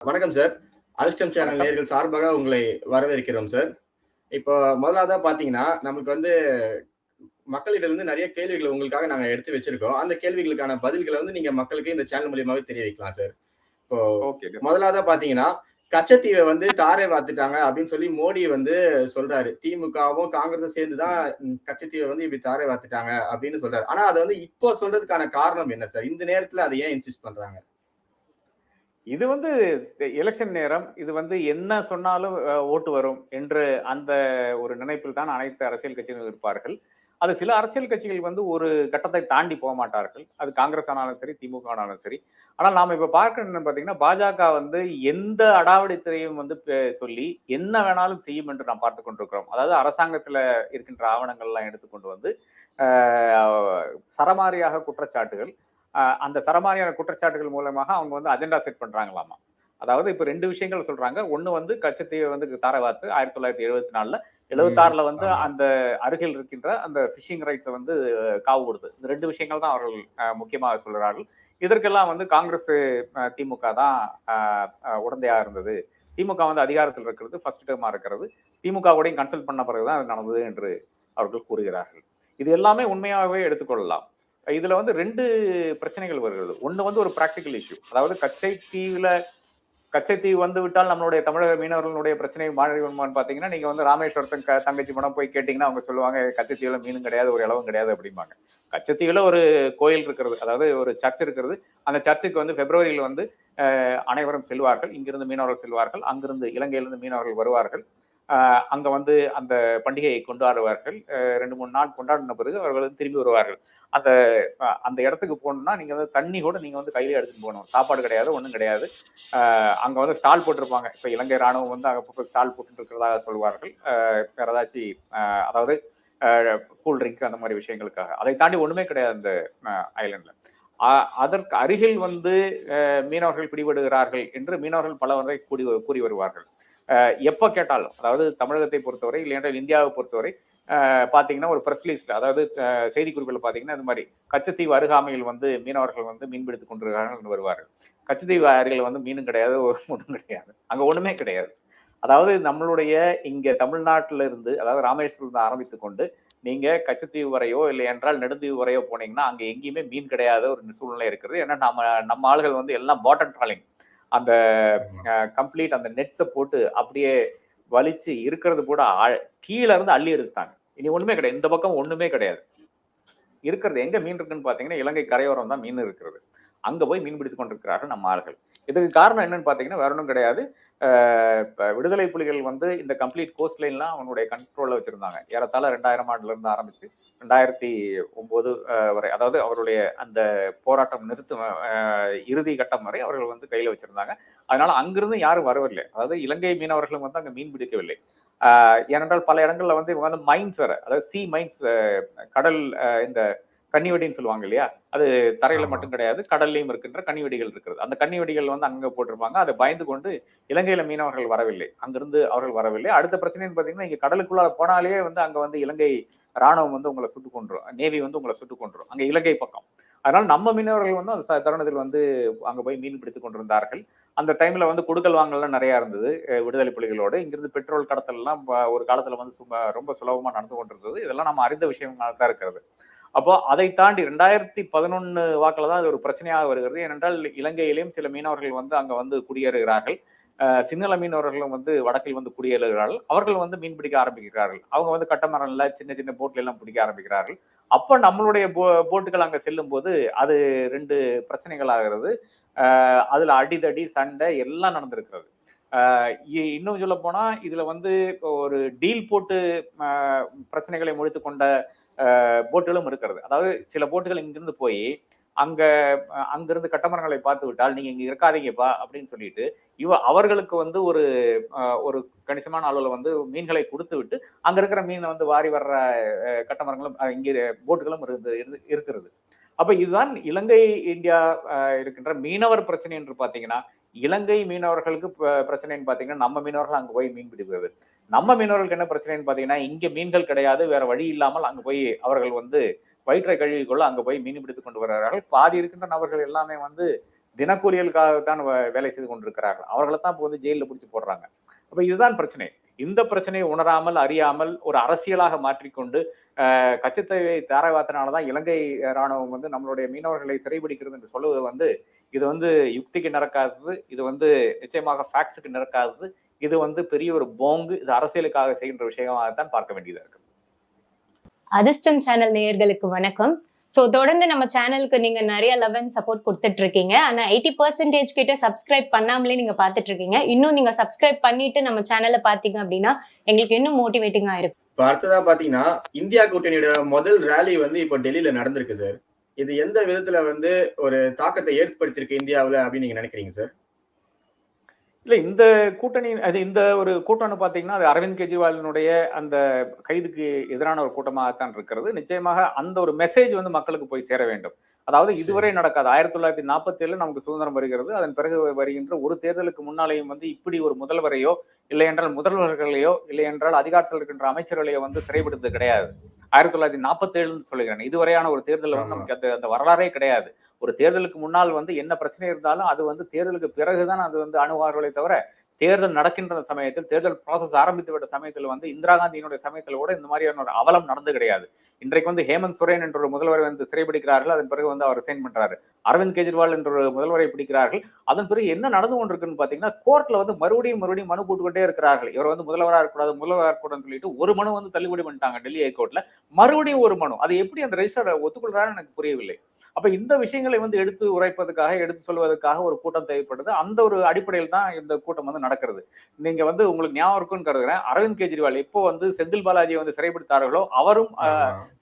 வணக்கம் சார். அதிர்ஷ்டம் சேனல். நேயர்கள் சார்பாக உங்களை வரவேற்கிறோம் சார். இப்போ முதலாவதா பாத்தீங்கன்னா நமக்கு வந்து மக்களிடமிருந்து நிறைய கேள்விகளை உங்களுக்காக நாங்க எடுத்து வச்சிருக்கோம். அந்த கேள்விகளுக்கான பதில்களை வந்து நீங்க மக்களுக்கு இந்த சேனல் மூலியமாவே தெரிய வைக்கலாம் சார். இப்போ ஓகே முதலாவதா பாத்தீங்கன்னா கச்சத்தீவை வந்து தாரை வாத்துட்டாங்க அப்படின்னு சொல்லி மோடி வந்து சொல்றாரு. திமுகவும் காங்கிரஸும் சேர்ந்துதான் ம், கச்சத்தீவை வந்து இப்படி தாரை வாத்துட்டாங்க அப்படின்னு சொல்றாரு. ஆனா அதை வந்து இப்போ சொல்றதுக்கான காரணம் என்ன சார்? இந்த நேரத்துல அதை ஏன் இன்சிஸ்ட் பண்றாங்க? இது வந்து எலெக்ஷன் நேரம் இது வந்து என்ன சொன்னாலும் ஓட்டு வரும் என்று அந்த ஒரு நினைப்பில் தான் அனைத்து அரசியல் கட்சிகளும் இருப்பார்கள். அது சில அரசியல் கட்சிகள் வந்து ஒரு கட்டத்தை தாண்டி போக மாட்டார்கள். அது காங்கிரஸ் ஆனாலும் சரி திமுக ஆனாலும் சரி. ஆனால் நாம் இப்போ பார்க்கணும்னு பார்த்தீங்கன்னா பாஜக வந்து எந்த அடாவடித்துறையும் வந்து சொல்லி என்ன வேணாலும் செய்யும் என்று நாம் பார்த்து கொண்டிருக்கிறோம். அதாவது அரசாங்கத்தில் இருக்கின்ற ஆவணங்கள்லாம் எடுத்துக்கொண்டு வந்து சரமாரியாக குற்றச்சாட்டுகள் அந்த சரமாரியான குற்றச்சாட்டுகள் மூலமாக அவங்க வந்து அஜெண்டா செட் பண்றாங்களாமா? அதாவது இப்ப ரெண்டு விஷயங்கள் சொல்றாங்க. ஒண்ணு வந்து கச்சத்தீவை வந்து தாரவாத்து ஆயிரத்தி தொள்ளாயிரத்தி எழுபத்தி நாலுல எழுபத்தாறுல வந்து. அந்த அருகில் இருக்கின்ற அந்த ஃபிஷிங் ரைட்ஸை வந்து காவு கொடுத்து. இந்த ரெண்டு விஷயங்கள் தான் அவர்கள் முக்கியமாக சொல்கிறார்கள் இதற்கெல்லாம் வந்து காங்கிரஸ் திமுக தான் உடந்தையா இருந்தது. திமுக வந்து அதிகாரத்தில் இருக்கிறது ஃபர்ஸ்ட் டேர்மா இருக்கிறது. திமுக கூடயும் கன்சல்ட் பண்ண பிறகுதான் அது நடந்தது என்று அவர்கள் கூறுகிறார்கள். இது எல்லாமே உண்மையாகவே எடுத்துக்கொள்ளலாம். இதுல வந்து ரெண்டு பிரச்சனைகள் வருகிறது. ஒண்ணு வந்து ஒரு பிராக்டிக்கல் இஷ்யூ அதாவது கச்சை தீவுல கச்சைத்தீவு வந்து விட்டால் நம்மளுடைய தமிழக மீனவர்களுடைய பிரச்சனை மாறி வருமான்னு பாத்தீங்கன்னா நீங்க வந்து ராமேஸ்வரத்தன் க- தங்கச்சி மனம் போய் கேட்டீங்கன்னா அவங்க சொல்லுவாங்க கச்சத்தீவுல மீனும் கிடையாது ஒரு இளவும் கிடையாது அப்படிம்பாங்க. கச்சத்தீவுல ஒரு கோயில் இருக்கிறது அதாவது ஒரு சர்ச் இருக்கிறது அந்த சர்ச்சுக்கு வந்து பிப்ரவரியில் வந்து அனைவரும் செல்வார்கள். இங்கிருந்து மீனவர்கள் செல்வார்கள். அங்கிருந்து இலங்கையிலிருந்து மீனவர்கள் வருவார்கள். அங்க வந்து அந்த பண்டிகையை கொண்டாடுவார்கள். ரெண்டு மூணு நாள் கொண்டாடின பிறகு அவர்கள் வந்து திரும்பி வருவார்கள். அந்த அந்த இடத்துக்கு போகணும்னா நீங்க வந்து தண்ணி கூட நீங்க வந்து கையில எடுத்துட்டு போகணும். சாப்பாடு கிடையாது ஒண்ணும் கிடையாது. அங்கே அங்க வந்து ஸ்டால் போட்டிருப்பாங்க. இப்ப இலங்கை ராணுவம் வந்து அங்கே ஸ்டால் போட்டு இருக்கிறதாக சொல்வார்கள். ஆஹ் வேற ஏதாச்சும் அதாவது கூல் ட்ரிங்க் அந்த மாதிரி விஷயங்களுக்காக. அதை தாண்டி ஒண்ணுமே கிடையாது அந்த ஐலண்ட்ல. அதற்கு அருகில் வந்து மீனவர்கள் பிடிபடுகிறார்கள் என்று மீனவர்கள் பல முறை கூடி கூறி வருவார்கள். எப்ப கேட்டாலும் அதாவது தமிழகத்தை பொறுத்தவரை இல்லையென்றால் இந்தியாவை பொறுத்தவரை ஆஹ் பாத்தீங்கன்னா ஒரு ப்ரெஸ் லிஸ்ட் அதாவது ஆஹ் செய்திக்குறிப்பில் பாத்தீங்கன்னா இந்த மாதிரி கச்சத்தீவு அருகாமையில் வந்து மீனவர்கள் வந்து மீன்பிடித்துக் கொண்டிருக்கார்கள் வருவார்கள். கச்சத்தீவு அருகில் வந்து மீனும் கிடையாது ஒன்றும் கிடையாது. அங்க ஒண்ணுமே கிடையாது. அதாவது நம்மளுடைய இங்க தமிழ்நாட்டில் இருந்து அதாவது ராமேஸ்வரம் இருந்து கொண்டு நீங்க கச்சத்தீவு வரையோ இல்லை என்றால் நெடுந்தீவு வரையோ போனீங்கன்னா அங்க எங்கேயுமே மீன் கிடையாத ஒரு சூழ்நிலை இருக்குது ஏன்னா நம்ம நம்ம ஆளுகள் வந்து எல்லாம் பாட்டன் ட்ராலிங் அந்த கம்ப்ளீட் அந்த நெட்ஸை போட்டு அப்படியே வலிச்சு இருக்கிறது கூட கீழ இருந்து அள்ளி எடுத்தாங்க இனி ஒண்ணுமே கிடையாது. இந்த பக்கம் ஒண்ணுமே கிடையாது. இருக்கிறது எங்க மீன் இருக்குன்னு பாத்தீங்கன்னா இலங்கை கரையோரம் தான் மீன் இருக்கிறது. அங்க போய் மீன் பிடித்துக் கொண்டிருக்கிறார்கள் நம்ம ஆள்கள் இதுக்கு காரணம் என்னன்னு பாத்தீங்கன்னா வேற ஒன்றும் கிடையாது. விடுதலை புலிகள் வந்து இந்த கம்ப்ளீட் கோஸ்ட் லைன்லாம் அவனுடைய கண்ட்ரோல்ல வச்சிருந்தாங்க. ஏறத்தாழ ரெண்டாயிரம் ஆண்டுல இருந்து ஆரம்பிச்சு ரெண்டாயிரத்தி ஒன்பது வரை அதாவது அவருடைய அந்த போராட்டம் நிறுத்தும் இறுதி கட்டம் வரை அவர்கள் வந்து கையில வச்சிருந்தாங்க. அதனால அங்கிருந்து யாரும் வரவில்லை. அதாவது இலங்கை மீனவர்களும் வந்து அங்க மீன் பிடிக்கவில்லை. ஏனென்றால் பல இடங்கள்ல வந்து இவங்க வந்து மைன்ஸ் வேற அதாவது சி மைன்ஸ் கடல் அஹ், இந்த கன்னிவெடின்னு சொல்லுவாங்க இல்லையா? அது தரையில. மட்டும் கிடையாது கடல்லையும் இருக்கின்ற கன்னிவெடிகள் இருக்கிறது அந்த கன்னிவெடிகள் வந்து அங்க போட்டிருப்பாங்க. அதை பயந்து கொண்டு இலங்கையில மீனவர்கள் வரவில்லை. அங்கிருந்து அவர்கள் வரவில்லை. அடுத்த பிரச்சனைன்னு பாத்தீங்கன்னா இங்க கடலுக்குள்ள போனாலே வந்து அங்க வந்து இலங்கை ராணுவம் வந்து உங்களை சுட்டு கொண்டுரும் நேவி வந்து உங்களை சுட்டு கொண்டுரும் அங்க இலங்கை பக்கம். அதனால நம்ம மீனவர்கள் வந்து அந்த தருணத்தில் வந்து அங்க போய் மீன் பிடித்துக் கொண்டிருந்தார்கள். அந்த டைம்ல வந்து கொடுக்கல் வாங்கலாம் நிறைய இருந்தது. விடுதலை புலிகளோடு. இங்கிருந்து பெட்ரோல் கடத்தல் எல்லாம் ஒரு காலத்துல வந்து சும்மா ரொம்ப சுலபமா நடந்து கொண்டிருந்தது. இதெல்லாம் நம்ம அறிந்த விஷயங்களாக தான் இருக்கிறது. அப்போ அதை தாண்டி ரெண்டாயிரத்தி பதினொன்னு வாக்குல தான் அது ஒரு பிரச்சனையாக வருகிறது. ஏனென்றால் இலங்கையிலேயும் சில மீனவர்கள் வந்து அங்க வந்து குடியேறுகிறார்கள். அஹ் சிங்கள மீனவர்களும் வந்து வடக்கில் வந்து குடியேறுகிறார்கள். அவர்கள் வந்து மீன் பிடிக்க ஆரம்பிக்கிறார்கள். அவங்க வந்து கட்டமரம்ல சின்ன சின்ன போட்ல எல்லாம் பிடிக்க ஆரம்பிக்கிறார்கள். அப்ப நம்மளுடைய போ போட்டுகள் அங்க செல்லும் போது அது ரெண்டு பிரச்சனைகள் ஆகிறது அஹ் அதுல அடிதடி சண்டை எல்லாம் நடந்திருக்கிறது. இ- இன்னும் சொல்ல போனா இதுல வந்து ஒரு டீல் போட்டு அஹ் பிரச்சனைகளை முடித்து கொண்ட போட்டுகளும் இருக்கிறது. அதாவது சில போட்டுகள் இங்கிருந்து போய் அங்க அங்கிருந்து கட்டமரங்களை பார்த்து விட்டால் நீங்க இங்க இருக்காதீங்கப்பா அப்படின்னு சொல்லிட்டு இவ அவர்களுக்கு வந்து ஒரு அஹ், ஒரு கணிசமான அளவுல வந்து மீன்களை கொடுத்து விட்டு அங்க இருக்கிற மீனை வந்து வாரி வர்ற அஹ், கட்டமரங்களும் அஹ், இங்க போட்டுகளும் இருந்து இருக்கிறது. அப்ப இதுதான் இலங்கை இந்தியா அஹ், இருக்கின்ற மீனவர் பிரச்சனை என்று பாத்தீங்கன்னா இலங்கை மீனவர்களுக்கு ப- பிரச்சனைன்னு பார்த்தீங்கன்னா நம்ம மீனவர்கள் அங்கே போய் மீன் பிடிப்பது. நம்ம மீனவர்களுக்கு என்ன பிரச்சனைன்னு பாத்தீங்கன்னா இங்கே மீன்கள் கிடையாது வேற வழி இல்லாமல் அங்கே போய் அவர்கள் வந்து வயிற்றை கழுவிக்குள்ள அங்கே அங்க போய் மீன் பிடித்து கொண்டு வருகிறார்கள். பாதி இருக்கின்ற நபர்கள் எல்லாமே வந்து தினக்கூலிகளுக்காகத்தான் தான் வேலை செய்து கொண்டிருக்கிறார்கள். அவர்களை தான் இப்போ வந்து ஜெயிலில் பிடிச்சி போடுறாங்க. அப்போ இதுதான் பிரச்சனை. இந்த பிரச்சனையை உணராமல் அறியாமல் ஒரு அரசியலாக மாற்றிக்கொண்டு அஹ், கச்சத்தீவை தாரவாத்தினாலதான் இலங்கை ராணுவம் வந்து நம்மளுடைய மீனவர்களை சிறைபிடிக்கிறது என்று சொல்லுவது வந்து இது வந்து யுக்திக்கு நடக்காதது இது வந்து நிச்சயமாக ஃபேக்ட்ஸுக்கு நடக்காதது இது வந்து பெரிய ஒரு போங்கு இது அரசியலுக்காக செய்கின்ற விஷயமாகத்தான் பார்க்க வேண்டியதா இருக்கு. அதிர்ஷ்டம் சேனல் நேயர்களுக்கு வணக்கம். ஸோ தொடர்ந்து நம்ம சேனலுக்கு நீங்க நிறைய லவ் அண்ட் சப்போர்ட் கொடுத்துட்டு இருக்கீங்க ஆனா எயிட்டி பர்சன்டேஜ் கிட்ட சப்ஸ்கிரைப் பண்ணாமலே நீங்க பார்த்துட்டு இருக்கீங்க இன்னும் நீங்க சப்ஸ்கிரைப் பண்ணிட்டு நம்ம சேனலை பாத்தீங்க அப்படின்னா எங்களுக்கு இன்னும் மோட்டிவேட்டிங்கா இருக்கும். இப்ப அடுத்ததா பாத்தீங்கன்னா இந்தியா கூட்டணியோட முதல் ரேலி வந்து இப்போ டெல்லியில நடந்திருக்கு சார் இது எந்த விதத்துல வந்து ஒரு தாக்கத்தை ஏற்படுத்தியிருக்கு இந்தியாவுல அப்படின்னு நீங்க நினைக்கிறீங்க சார் இல்ல இந்த கூட்டணி அது இந்த ஒரு கூட்டம்னு பாத்தீங்கன்னா அது அரவிந்த் கெஜ்ரிவாலினுடைய அந்த கைதுக்கு எதிரான ஒரு கூட்டமாகத்தான் இருக்கிறது. நிச்சயமாக அந்த ஒரு மெசேஜ் வந்து மக்களுக்கு போய் சேர வேண்டும். அதாவது இதுவரை நடக்காது. ஆயிரத்தி தொள்ளாயிரத்தி நாற்பத்தி ஏழுல நமக்கு சுதந்திரம் வருகிறது. அதன் பிறகு வருகின்ற ஒரு தேர்தலுக்கு முன்னாலேயும் வந்து இப்படி ஒரு முதல்வரையோ இல்லை என்றால் முதல்வர்களையோ இல்லை என்றால் அதிகாரத்தில் இருக்கின்ற அமைச்சர்களையோ வந்து சிறைப்படுத்தது கிடையாது. ஆயிரத்தி தொள்ளாயிரத்தி நாற்பத்தி ஏழுன்னு சொல்லுகிறேன் இதுவரையான ஒரு தேர்தல் வந்து. நமக்கு அந்த அந்த வரலாறே கிடையாது ஒரு தேர்தலுக்கு முன்னால் வந்து என்ன பிரச்சனை இருந்தாலும் அது வந்து தேர்தலுக்கு பிறகுதான் அது வந்து அணுகுவார்களே தவிர தேர்தல் நடக்கின்ற சமயத்தில் தேர்தல் ப்ராசஸ் ஆரம்பித்து விட்ட சமயத்தில் வந்து இந்திரா காந்தியினுடைய சமயத்தில் கூட இந்த மாதிரியான ஒரு அவலம் நடந்து கிடையாது. இன்றைக்கு வந்து ஹேமந்த் சோரேன் என்ற ஒரு முதல்வரை வந்து சிறைபிடிக்கிறார்கள் அதன் பிறகு வந்து அவர் சைன் பண்றாரு. அரவிந்த் கெஜ்ரிவால் என்ற ஒரு முதல்வரை பிடிக்கிறார்கள். அதன் பிறகு என்ன நடந்து கொண்டிருக்குன்னு பாத்தீங்கன்னா கோர்ட்ல வந்து மறுபடியும் மறுபடியும் மனு போட்டுக்கொண்டே இருக்கிறார்கள். இவர் வந்து முதல்வராக இருக்கக்கூடாது முதல்வராக இருக்கக்கூடாதுன்னு சொல்லிட்டு ஒரு மனு வந்து தள்ளுபடி பண்ணிட்டாங்க டெல்லி ஹைகோர்ட்ல. மறுபடியும் ஒரு மனு. அது எப்படி அந்த ரெஜிஸ்டர் ஒத்துக்கொள்றாருன்னு எனக்கு புரியவில்லை. அப்ப இந்த விஷயங்களை வந்து எடுத்து உரைப்பதற்காக எடுத்து சொல்வதற்காக ஒரு கூட்டம் தேவைப்படுது. அந்த ஒரு அடிப்படையில் தான் இந்த கூட்டம் வந்து நடக்கிறது. நீங்க வந்து உங்களுக்கு ஞாபகம் இருக்குன்னு கருதுகிறேன் அரவிந்த் கெஜ்ரிவால் எப்போ வந்து செந்தில் பாலாஜியை வந்து சிறைப்படுத்தார்களோ அவரும்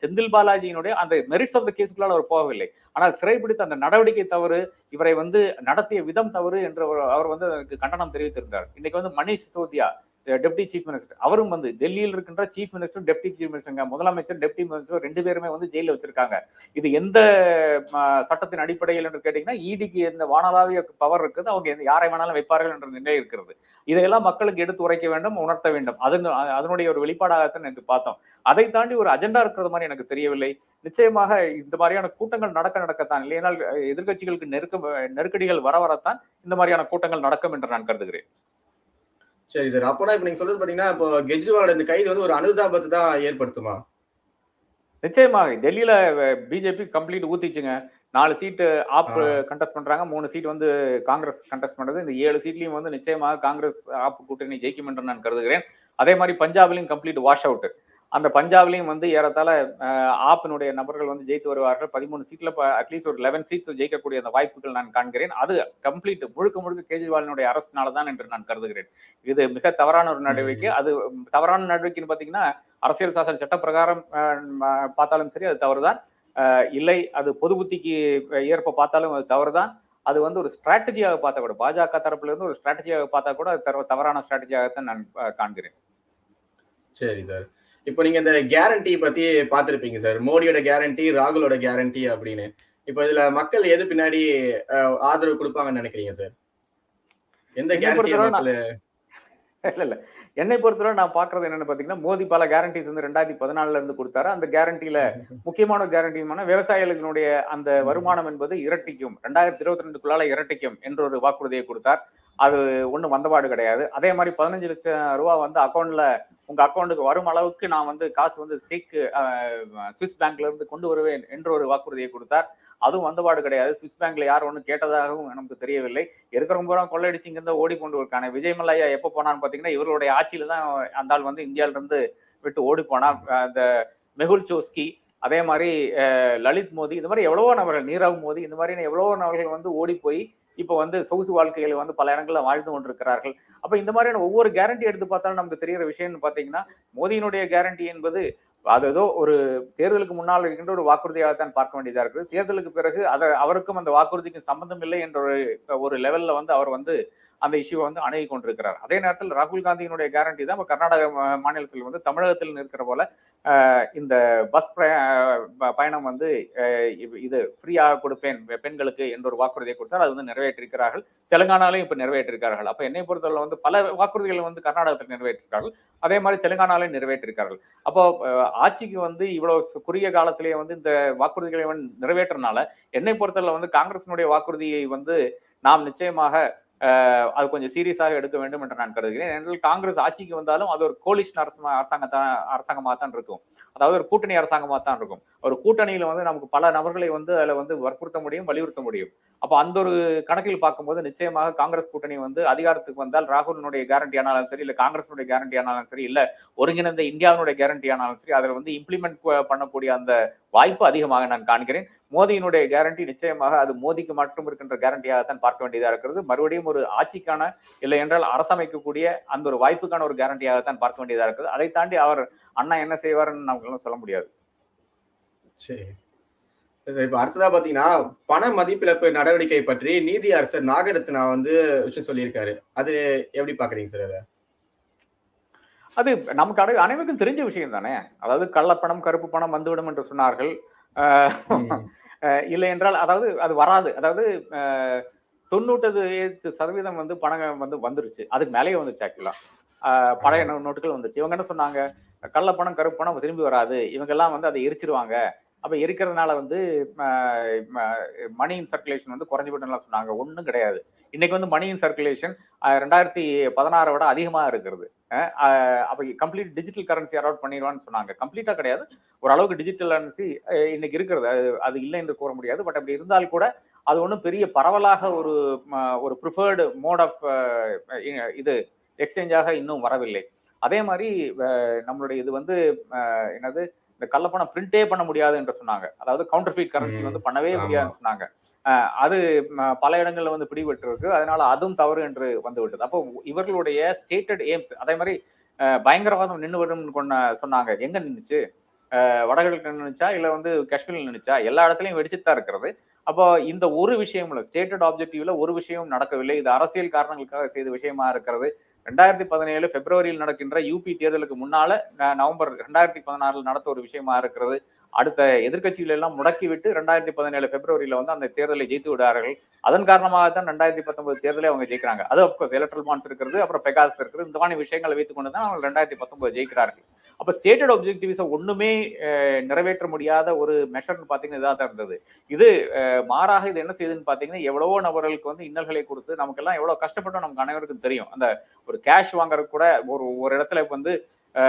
செந்தில் பாலாஜியினுடைய அந்த மெரிட்ஸ் ஆஃப் த கேஸுக்குள்ளால் அவர் போகவில்லை. ஆனால் சிறைப்பிடித்த அந்த நடவடிக்கை தவறு இவரை வந்து நடத்திய விதம் தவறு என்று அவர் வந்து கண்டனம் தெரிவித்திருந்தார். இன்னைக்கு வந்து Manish Sisodia deputy chief minister. அவரும் வந்து டெல்லியில் இருக்கின்ற chief minister deputy chief minister முதலமைச்சர் டெப்டி மினிஸ்டர் ரெண்டு பேருமே வந்து ஜெயிலில் வச்சிருக்காங்க. இது எந்த சட்டத்தின் அடிப்படையில் என்று கேட்டீங்கன்னா இடிக்கு எந்த வானளாவிய பவர் இருக்குது அவங்க எந்த- யாரை வேணாலும் வைப்பார்கள் என்ற நிலை இருக்கிறது. இதையெல்லாம் மக்களுக்கு எடுத்து உரைக்க வேண்டும் உணர்த்த வேண்டும். அது அதனுடைய ஒரு வெளிப்பாடாகத்தான் எனக்கு பார்த்தோம். அதை தாண்டி ஒரு அஜெண்டா இருக்கிறது மாதிரி எனக்கு தெரியவில்லை. நிச்சயமாக இந்த மாதிரியான கூட்டங்கள் நடக்க நடக்கத்தான். இல்லையானால் எதிர்கட்சிகளுக்கு நெருக்க நெருக்கடிகள் வர வரத்தான் இந்த மாதிரியான கூட்டங்கள் நடக்கும் என்று நான் கருதுகிறேன். சரி சார். அப்போனா இப்ப நீங்க சொல்றது பாத்தீங்கன்னா இப்போ கெஜ்ரிவாலோட இந்த கைது வந்து ஒரு அனுதாபத்தை தான் ஏற்படுத்துமா? நிச்சயமாக டெல்லியில பிஜேபி கம்ப்ளீட் ஊத்திச்சுங்க. நாலு சீட்டு ஆப். கண்டெஸ்ட் பண்றாங்க. மூணு சீட் வந்து காங்கிரஸ் கண்டெஸ்ட் பண்ணுது இந்த ஏழு சீட்லயும் வந்து நிச்சயமாக காங்கிரஸ் ஆப் கூட்டணி ஜெயிக்கும் என்று நான் கருதுகிறேன். அதே மாதிரி பஞ்சாப்லயும் கம்ப்ளீட் வாஷ் அவுட் அந்த பஞ்சாப்லயும் வந்து ஏறத்தாழ ஆப்பினுடைய நபர்கள் வந்து ஜெயித்து வருவார்கள். பதிமூணு சீட்ல அட்லீஸ்ட் ஒரு லெவன் சீட்ஸ் ஜெயிக்கக்கூடிய அந்த வாய்ப்புகள் நான் காண்கிறேன். அது கம்ப்ளீட் முழுக்க முழுக்க கேஜ்ரிவாலினுடைய அரசினால தான் என்று நான் கருதுகிறேன். இது மிக தவறான ஒரு நடவடிக்கை. அது தவறான நடவடிக்கைன்னு பாத்தீங்கன்னா அரசியல் சாசன சட்ட பிரகாரம் பார்த்தாலும் சரி அது தவறுதான். இல்லை அது பொது புத்திக்கு ஏற்ப பார்த்தாலும் அது தவறுதான். அது வந்து ஒரு ஸ்ட்ராட்டஜியாக பார்த்தா கூட பாஜக தரப்புல இருந்து ஒரு ஸ்ட்ராட்டஜியாக பார்த்தா கூட அது தவறான ஸ்ட்ராட்டஜியாகத்தான் நான் காண்கிறேன். சரி சார். இப்போ நீங்க இந்த கேரண்டி பத்தி பார்த்திருப்பீங்க சார். மோடியோட கேரண்டி ராகுலோட கேரண்டி அப்படின்னு. இப்போ இதுல மக்கள் எது பின்னாடி ஆதரவு கொடுப்பாங்கன்னு நினைக்கிறீங்க சார்? எந்த மக்கள்? இல்ல இல்ல. என்னை பொறுத்தவரை நான் பாக்குறது என்னன்னு பாத்தீங்கன்னா மோடி பல கேரண்டிஸ் வந்து ரெண்டாயிரத்தி பதினாலுல இருந்து கொடுத்தாரு. அந்த கேரண்டில முக்கியமான கேரண்டியுமான விவசாயிகளுடைய அந்த வருமானம் என்பது இரட்டிக்கும். ரெண்டாயிரத்தி இருபத்தி ரெண்டுக்குள்ளால இரட்டிக்கும் என்ற ஒரு வாக்குறுதியை கொடுத்தார். அது ஒண்ணும் வந்தபாடு கிடையாது. அதே மாதிரி பதினஞ்சு லட்சம் ரூபா வந்து அக்கௌண்ட்ல உங்க அக்கௌண்ட்டுக்கு வரும் அளவுக்கு நான் வந்து காசு வந்து சீக் சுவிஸ் பேங்க்ல இருந்து கொண்டு வருவேன் என்ற ஒரு வாக்குறுதியை கொடுத்தார். அதுவும் வந்தபாடு கிடையாது. சுவிஸ் பேங்க்ல யார் ஒன்றும் கேட்டதாகவும் நமக்கு தெரியவில்லை. இருக்கிறவங்க பூரா கொள்ளையடிச்சு இங்க ஓடி கொண்டு இருக்காங்க. விஜய் மல்லையா எப்போ போனான்னு பார்த்தீங்கன்னா இவருடைய ஆட்சியில தான் அந்த ஆள் வந்து இந்தியால இருந்து விட்டு ஓடி போனா அந்த மெகுல் சோஸ்கி அதே மாதிரி லலித் மோடி இந்த மாதிரி எவ்வளவோ நபர்கள் நீரவ் மோடி இந்த மாதிரி எவ்வளவோ நபர்கள் வந்து ஓடி போய் இப்போ வந்து சொகுசு வாழ்க்கையில் வந்து பல இடங்களில் வாழ்ந்து கொண்டிருக்கிறார்கள். அப்போ இந்த மாதிரியான ஒவ்வொரு கேரண்டி எடுத்து பார்த்தாலும் நமக்கு தெரிகிற விஷயம்னு பார்த்தீங்கன்னா மோதியினுடைய கேரண்டி என்பது அது ஏதோ ஒரு தேர்தலுக்கு முன்னால் இருக்கின்ற ஒரு வாக்குறுதியாகத்தான் பார்க்க வேண்டியதாக இருக்குது. தேர்தலுக்கு பிறகு அதை அவருக்கும் அந்த வாக்குறுதிக்கும் சம்பந்தம் இல்லை என்ற ஒரு ஒரு லெவலில் வந்து அவர் வந்து அந்த இஷ்யூவை வந்து அணுகி கொண்டிருக்கிறார். அதே நேரத்தில் ராகுல் காந்தியினுடைய கேரண்டி தான் இப்ப கர்நாடக மாநிலத்தில் வந்து தமிழகத்தில் இருக்கிற போல இந்த பஸ் பயணம் வந்து இது- ஃப்ரீயாக கொடுப்பேன் பெண்களுக்கு என்ற ஒரு வாக்குறுதியை கொடுத்தார் அது வந்து நிறைவேற்றிருக்கிறார்கள். தெலுங்கானாலையும் இப்போ நிறைவேற்றிருக்கிறார்கள். அப்போ என்னை பொறுத்தவரை வந்து பல வாக்குறுதிகளை வந்து கர்நாடகத்தில் நிறைவேற்றிருக்கார்கள் அதே மாதிரி தெலுங்கானாலையும் நிறைவேற்றிருக்கார்கள் அப்போ ஆட்சிக்கு வந்து இவ்வளவு குறுகிய காலத்திலேயே வந்து இந்த வாக்குறுதிகளை வந்து நிறைவேற்றனால என்னை பொறுத்தவரை வந்து காங்கிரசினுடைய வாக்குறுதியை வந்து நாம் நிச்சயமாக அது கொஞ்சம் சீரியஸாக எடுக்க வேண்டும் என்று நான் கருதுகிறேன். ஏனென்றால் காங்கிரஸ் ஆட்சிக்கு வந்தாலும் அது ஒரு கோலிஷன் அரசு அரசாங்கத்தான் அரசாங்கமாக தான் இருக்கும். அதாவது ஒரு கூட்டணி அரசாங்கமாக தான் இருக்கும். ஒரு கூட்டணியில் வந்து நமக்கு பல நபர்களை வந்து அதில் வந்து வற்புறுத்த முடியும் வலியுறுத்த முடியும். அப்போ அந்த ஒரு கணக்கில் பார்க்கும்போது நிச்சயமாக காங்கிரஸ் கூட்டணி வந்து அதிகாரத்துக்கு வந்தால் ராகுலினுடைய கேரண்டி ஆனாலும் சரி இல்லை காங்கிரஸினுடைய கேரண்டி ஆனாலும் சரி இல்லை ஒருங்கிணைந்த இந்தியாவினுடைய கேரண்டி ஆனாலும் சரி அதில் வந்து இம்ப்ளிமெண்ட் பண்ணக்கூடிய அந்த வாய்ப்பு அதிகமாக நான் காண்கிறேன். மோதியினுடைய கேரண்டி நிச்சயமாக அது மோதிக்கு மட்டும் இருக்கின்ற கேரண்டியாக தான் பார்க்க வேண்டியதாக இருக்கிறது. மறுபடியும் ஒரு ஆட்சிக்கான இல்லை என்றால் அரசமைக்கக்கூடிய அந்த ஒரு வாய்ப்புக்கான ஒரு கேரண்டியாக தான் பார்க்க வேண்டியதாக இருக்குது. அதை தாண்டி அவர் அண்ணா என்ன செய்வார்னு நமக்கு சொல்ல முடியாது. சரி. இப்ப அடுத்ததா பாத்தீங்கன்னா பண மதிப்பிழப்பு நடவடிக்கை பற்றி நீதி அரசர் நாகரத்னா வந்து விஷயம் சொல்லியிருக்காரு. அது எப்படி பாக்குறீங்க சார் அதை? அது நமக்கு அனை அனைவருக்கும் தெரிஞ்ச விஷயம் தானே? அதாவது கள்ளப்பணம் கருப்பு பணம் வந்துவிடும் என்று சொன்னார்கள். இல்லை என்றால் அதாவது அது வராது. அதாவது அஹ், தொண்ணூற்றது சதவீதம் வந்து பணம் வந்து வந்துருச்சு. அதுக்கு மேலேயே வந்துருச்சு ஆக்சுவலா. பழைய நோட்டுகள் வந்துச்சு இவங்க என்ன சொன்னாங்க? கள்ளப்பணம் கருப்பு பணம் திரும்பி வராது. இவங்க எல்லாம் வந்து அதை எரிச்சிருவாங்க. அப்ப எரிக்கிறதுனால வந்து மணி இன் சர்க்குலேஷன் வந்து குறைஞ்சு போயிட்டுலாம் சொன்னாங்க. ஒண்ணும் கிடையாது. இன்னைக்கு வந்து மணி இன் சர்க்குலேஷன் ரெண்டாயிரத்தி பதினாறை விட அதிகமா இருக்கிறது. அப்ப கம்ப்ளீட் டிஜிட்டல் கரன்சி அலாட் பண்ணிடுவான்னு சொன்னாங்க. கம்ப்ளீட்டா கிடையாது. ஓரளவுக்கு டிஜிட்டல் கரன்சி இன்னைக்கு இருக்கிறது. அது அது இல்லை என்று கூற முடியாது. பட் அப்படி இருந்தால் கூட அது ஒன்றும் பெரிய பரவலாக ஒரு ஒரு ப்ரிஃபர்டு மோட் ஆஃப் இது எக்ஸ்சேஞ்சாக இன்னும் வரவில்லை. அதே மாதிரி நம்மளுடைய இது வந்து என்னது? இந்த கள்ளப்பணம் பிரிண்டே பண்ண முடியாது என்று சொன்னாங்க. அதாவது கவுண்டர்ஃபீட் கரன்சி ம். வந்து பண்ணவே. முடியாதுன்னு சொன்னாங்க. அது பல இடங்கள்ல வந்து பிடிபட்டிருக்கு. அதனால அதுவும் தவறு என்று வந்துவிட்டது. அப்போ இவர்களுடைய ஸ்டேட்டட் எய்ம்ஸ் அதே மாதிரி பயங்கரவாதம் நின்று வரும்னு கொண்ட சொன்னாங்க. எங்க நின்றுச்சு வடகிழக்கு நின்றுச்சா இல்லை வந்து காஷ்மீரில் நின்றுச்சா எல்லா இடத்துலையும் வெடிச்சுதான் தான் இருக்கிறது. அப்போ இந்த ஒரு விஷயமும் ஸ்டேட்டட் ஆப்ஜெக்டிவ்ல ஒரு விஷயம் நடக்கவில்லை. இது அரசியல் காரணங்களுக்காக செய்த விஷயமா இருக்கிறது. ரெண்டாயிரத்தி பதினேழு பிப்ரவரியில் நடக்கின்ற யூபி தேர்தலுக்கு முன்னால ந- நவம்பர் ரெண்டாயிரத்தி பதினாறுல நடத்த ஒரு விஷயமா இருக்கிறது. அடுத்த எதிர்கட்சிகள் எல்லாம் முடக்கி விட்டு ரெண்டாயிரத்தி பதினேழு பிப்ரவரியில வந்து அந்த தேர்தலை ஜெயித்து விடுறார்கள் அதன் காரணமாக தான் ரெண்டாயிரத்தி பத்தொன்பது தேர்தலை அவங்க ஜெயிக்கிறாங்க. அது அப்கோர்ஸ் எலக்ட்ரல் பான்ஸ் இருக்கிறது அப்புறம் பெகாஸ் இருக்கிறது. இந்த மாதிரி விஷயங்களை வைத்துக் கொண்டு தான் அவங்க ரெண்டாயிரத்தி பத்தொன்பது ஜெயிக்கிறார்கள். அப்ப ஸ்டேட்டட் ஆப்ஜெக்டிவ்ஸை ஒண்ணுமே அஹ், நிறைவேற்ற முடியாத ஒரு மெஷர்னு பாத்தீங்கன்னா இதாக தான் இருந்தது. இது அஹ், மாறாக இது என்ன செய்யுதுன்னு பாத்தீங்கன்னா எவ்வளவோ நபர்களுக்கு வந்து இன்னல்களை கொடுத்து நமக்கெல்லாம் எவ்வளவு கஷ்டப்பட்டோம் நமக்கு அனைவருக்கும் தெரியும். அந்த ஒரு கேஷ் வாங்குறதுக்கு கூட ஒரு ஒரு இடத்துல வந்து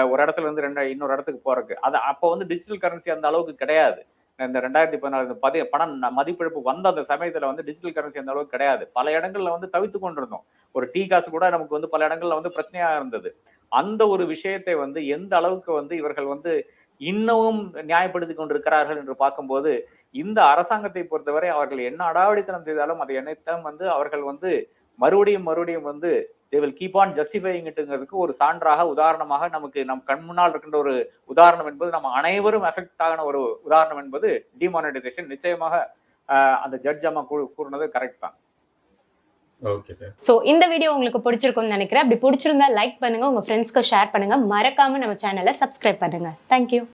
ஒரு இடத்துல இருந்து ரெண்டு இன்னொரு இடத்துக்கு போறதுக்கு. அது அப்போ வந்து டிஜிட்டல் கரன்சி அந்த அளவுக்கு கிடையாது. இந்த ரெண்டாயிரத்தி பதினாலு பதி பணம் மதிப்பிழப்பு வந்த அந்த சமயத்துல வந்து டிஜிட்டல் கரன்சி அந்த அளவுக்கு கிடையாது. பல இடங்கள்ல வந்து தவித்து கொண்டிருந்தோம். ஒரு டீ காசு கூட நமக்கு வந்து பல இடங்கள்ல வந்து பிரச்சனையா இருந்தது. அந்த ஒரு விஷயத்தை வந்து எந்த அளவுக்கு வந்து இவர்கள் வந்து இன்னமும் நியாயப்படுத்தி கொண்டிருக்கிறார்கள் என்று பார்க்கும்போது இந்த அரசாங்கத்தை பொறுத்தவரை அவர்கள் என்ன அடாவடித்தனம் செய்தாலும் அதை என்னைத்தான் வந்து அவர்கள் வந்து மறுபடியும் மறுபடியும் வந்து தே வில் கீப் ஆன் ஜஸ்டிஃபைங்கிறதுக்கு ஒரு சான்றாக உதாரணமாக நமக்கு நம் கண் முன்னால் இருக்கின்ற ஒரு உதாரணம் என்பது நம்ம அனைவரும் எஃபெக்ட் ஆகின ஒரு உதாரணம் என்பது டிமானிட்டைசேஷன் நிச்சயமாக அந்த ஜட்ஜ் அம்மா கூ- கூறினது கரெக்ட் தான். ஓகே சார் ஸோ இந்த வீடியோ உங்களுக்கு பிடிச்சிருக்கும்னு நினைக்கிறேன். அப்படி பிடிச்சிருந்தா லைக் பண்ணுங்க உங்க ஃப்ரெண்ட்ஸ்க்கு ஷேர் பண்ணுங்க. மறக்காம நம்ம சேனலை சப்ஸ்கிரைப் பண்ணுங்க. தேங்க்யூ